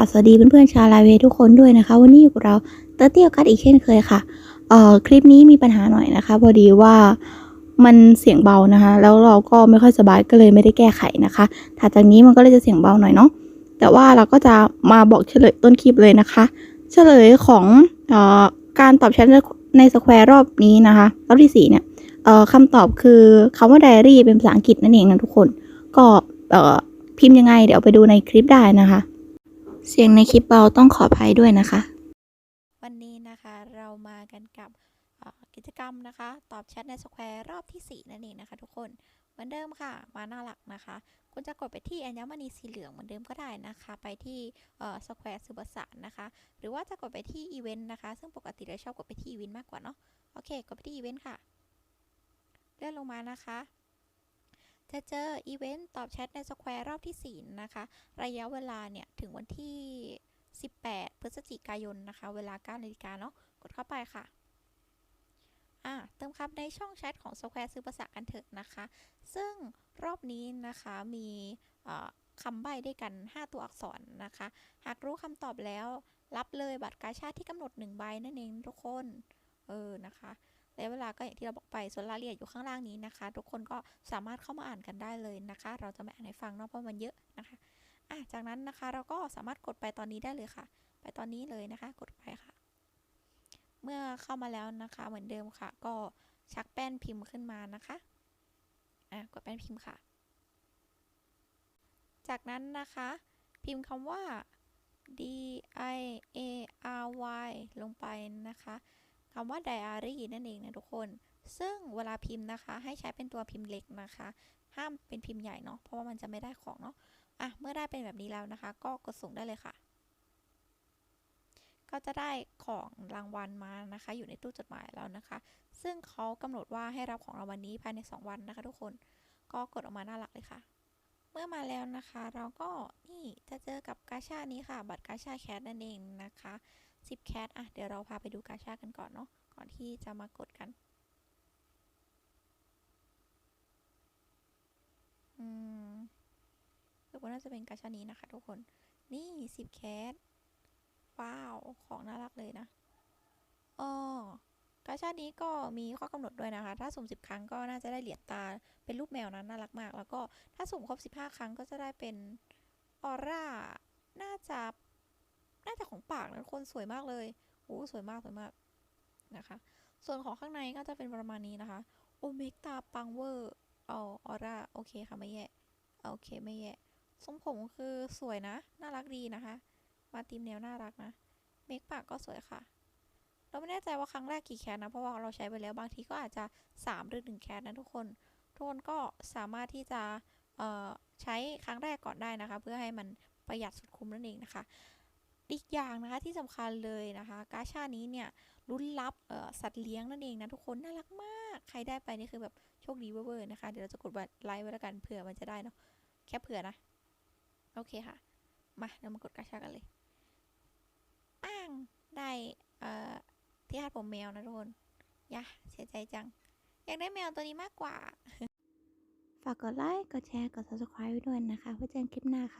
ราบสวัสดีเพื่อนๆชาวลน์เวทุกคนด้วยนะคะ วันนี้อยู่กับเราเตอร์เตี้ยวกัดอีกเช่นเคยค่ะเอ่อคลิปนี้มีปัญหาหน่อยนะคะ พอดีว่ามันเสียงเบานะคะ แล้วเราก็ไม่ค่อยสบายก็เลยไม่ได้แก้ไขนะคะถัดจากนี้มันก็เลยจะเสียงเบาหน่อยเนาะแต่ว่าเราก็จะมาบอกเฉลยต้นคลิปเลยนะคะ เฉลยของเอ่อการตอบแชทในสแควร์รอบนี้นะคะรอบที่สี่เนี่ยเอ่อคำตอบคือคำว่าไดอารี่เป็นภาษาอังกฤษนั่นเองนะทุกคน ก็เอ่อพิมพ์ยังไงเดี๋ยวไปดูในคลิปได้นะคะ เสียงในคลิปเบาต้องขออภัยด้วยนะคะ วันนี้นะคะเรามากันกับกิจกรรมนะคะ ตอบแชทในสแควร์รอบที่ 4 นั่นเองนะคะ ทุกคนเหมือนเดิมค่ะ มาหน้าหลักนะคะ คุณจะกดไปที่อัญมณีสีเหลืองเหมือนเดิมก็ได้นะคะ ไปที่สแควร์สุบสานนะคะ หรือว่าจะกดไปที่อีเวนต์นะคะ ซึ่งปกติเราชอบกดไปที่อีเวนต์มากกว่าเนาะโอเค กดไปที่อีเวนต์ค่ะ เลื่อนลงมานะคะ จะเจออีเวนต์ตอบแชทในสแควร์รอบที่ 4 นะคะ ระยะเวลาเนี่ย ถึงวันที่ 18 พฤศจิกายนนะคะ เวลา9นาฬิกาเนาะกดเข้าไปค่ะอ่าเติมคำในช่องแชทของ Square ซื้อภาษากันเถอะนะคะ ซึ่งรอบนี้นะคะมีคำใบ้ด้วยกัน 5 ตัวอักษรนะคะ หากรู้คำตอบแล้ว รับเลยบัตรกาชาดที่กำหนด 1 ใบนั่นเองทุกคน เออนะคะ ระยะเวลาก็อย่างที่เราบอกไปส่วนรายละเอียดอยู่ข้างล่างนี้นะคะ ทุกคนก็สามารถเข้ามาอ่านกันได้เลยนะคะ เราจะไม่อ่านให้ฟังเนาะเพราะมันเยอะนะคะอะจากนั้นนะคะเราก็สามารถกดไปตอนนี้ได้เลยค่ะ ไปตอนนี้เลยนะคะ กดไปค่ะ เมื่อเข้ามาแล้วนะคะเหมือนเดิมค่ะ ก็ชักแป้นพิมพ์ขึ้นมานะคะอะกดแป้นพิมพ์ค่ะ จากนั้นนะคะ พิมพ์คำว่า D I A R Y ลงไปนะคะ คำว่า diary นั่นเองนะทุกคน ซึ่งเวลาพิมพ์นะคะ ให้ใช้เป็นตัวพิมพ์เล็กนะคะ ห้ามเป็นพิมพ์ใหญ่เนาะ เพราะว่ามันจะไม่ได้ของเนาะ อะ เมื่อได้เป็นแบบนี้แล้วนะคะ ก็กดส่งได้เลยค่ะ ก็จะได้ของรางวัลมานะคะ อยู่ในตู้จดหมายแล้วนะคะ ซึ่งเขากำหนดว่าให้รับของรางวัลนี้ภายใน 2 วันนะคะ ทุกคน ก็กดออกมาหน้าหลักเลยค่ะเมื่อมาแล้วนะคะเราก็นี่จะเจอกับกาชานี้ค่ะ บัตรกาชาแคสนั่นเองนะคะ 10แคสอะเดี๋ยวเราพาไปดูกาชากันก่อนเนาะก่อนที่จะมากดกันอืมรู้ว่าน่าจะเป็นกาชานี้นะคะทุกคนนี่10แคสว้าวของน่ารักเลยนะอ๋อกาชานี้ก็มีข้อกำหนดด้วยนะคะ ถ้าสุ่ม 10 ครั้งก็น่าจะได้เหรียญตา เป็นรูปแมวนั้นน่ารักมาก แล้วก็ถ้าสุ่มครบ 15 ครั้งก็จะได้เป็นออร่า น่าจะ น่าจะของปากนะทุกคนสวยมากเลยโอ้สวยมากสวยมากนะคะ ส่วนของข้างในก็จะเป็นประมาณนี้นะคะ โอเมกตาปังเวอร์ออออร่าโอเคค่ะไม่แย่โอเคไม่แย่ทรงผมคือสวยนะ น่ารักดีนะคะ มาตีมแนวน่ารักนะ เมคปากก็สวยค่ะ เราไม่แน่ใจว่าครั้งแรกกี่แคสนะ เพราะว่าเราใช้ไปแล้วบางทีก็อาจจะ 3 หรือ 1 แคสนะทุกคน ทุกคนก็สามารถที่จะใช้ครั้งแรกก่อนได้นะคะ เพื่อให้มันประหยัดสุดคุ้มนั่นเองนะคะ อีกอย่างนะคะที่สำคัญเลยนะคะ กาชานี้เนี่ยรุ่นรับสัตว์เลี้ยงนั่นเองนะทุกคนน่ารักมาก ใครได้ไปนี่คือแบบโชคดีเวอร์นะคะ เดี๋ยวเราจะกดไลค์ไว้แล้วกันเผื่อมันจะได้เนาะแค่เผื่อนะ โอเคค่ะ มาเรามากดกาชากันเลยป้างได้เอ่อที่คาดผมแมวนะทุกคนยะเสียใจจัง อยากได้แมวตัวนี้มากกว่า ฝากกดไลค์ กดแชร์ กด subscribe ไว้ด้วยนะคะไว้เจอกันคลิปหน้าค่ะ